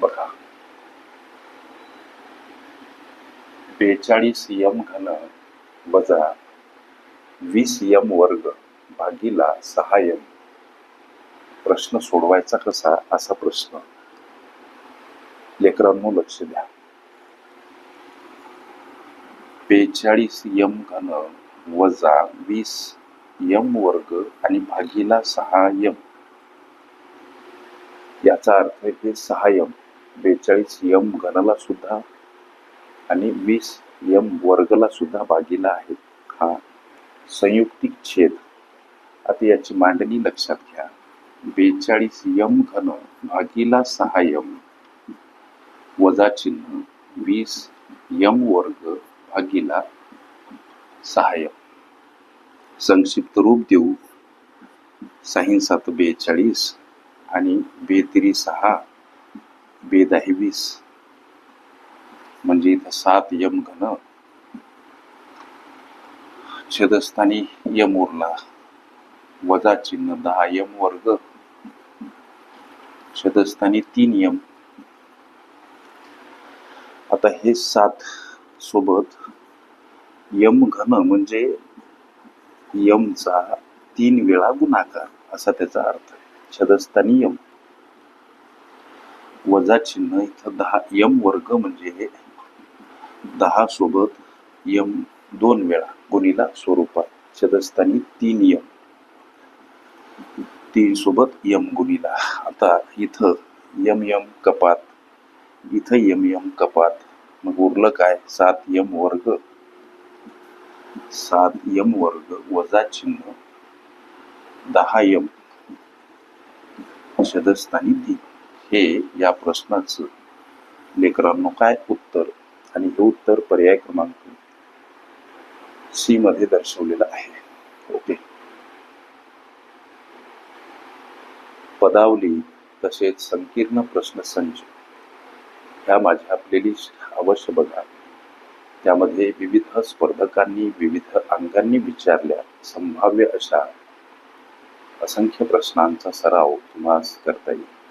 बघा. बेचाळीस यम घन वजा वीस यम वर्ग भागीला सहा यम. प्रश्न सोडवायचा कसा? असा प्रश्न. लेकरांनो लक्ष द्या. बेचाळीस यम घन वजा वीस यम वर्ग आणि भागीला सहा यम. याचा अर्थ हे सहा यम. बेचाळीस यम घनाला सुद्धा आणि वीस यम वर्गला सुद्धा भागीला आहे हा संयुक्तिक छेद. आता याची मांडणी लक्षात घ्या. बेचाळीस यम घन भागीला सहा यम. वजा चिन्ह वीस यम वर्ग भागीला सहा यम. संक्षिप्त रूप देऊ. साहीन सात बेचाळीस आणि बेतिरी सहा बेदाही वीस. म्हणजे इथं सात यम घन. छेदस्थानी यम उरला. वजा चिन्ह दहा यम वर्ग. छेदस्थानी तीन यम. आता हे सात सोबत यम घन म्हणजे यमचा तीन वेळा गुणाकार असा त्याचा अर्थ आहे. छदस्थानी यम. वजा चिन्ह इथं दहा यम वर्ग म्हणजे हे दहा सोबत यम दोन वेळा गुणीला स्वरूपात. छदस्थानी तीन यम. तीन सोबत यम गुणीला. आता इथं यम यम कपात. इथं यम यम कपात. मग उरलं काय? सात यम वर्ग. सात यम वर्ग वजा चिन्ह दहा यम. शदस्थानी तीन. हे या प्रश्नाचं लेकरांनो काय उत्तर? आणि हे उत्तर पर्याय क्रमांक सी मध्ये दर्शवलेलं आहे. ओके. पदावली तसेच संकीर्ण प्रश्नसंच ह्या माझ्या प्लेलिस्ट अवश्य बघा. त्यामध्ये विविध स्पर्धकांनी विविध अंगांनी विचारल्या संभाव्य अशा असंख्य प्रश्नांचा सराव तुम्हाला करता येईल.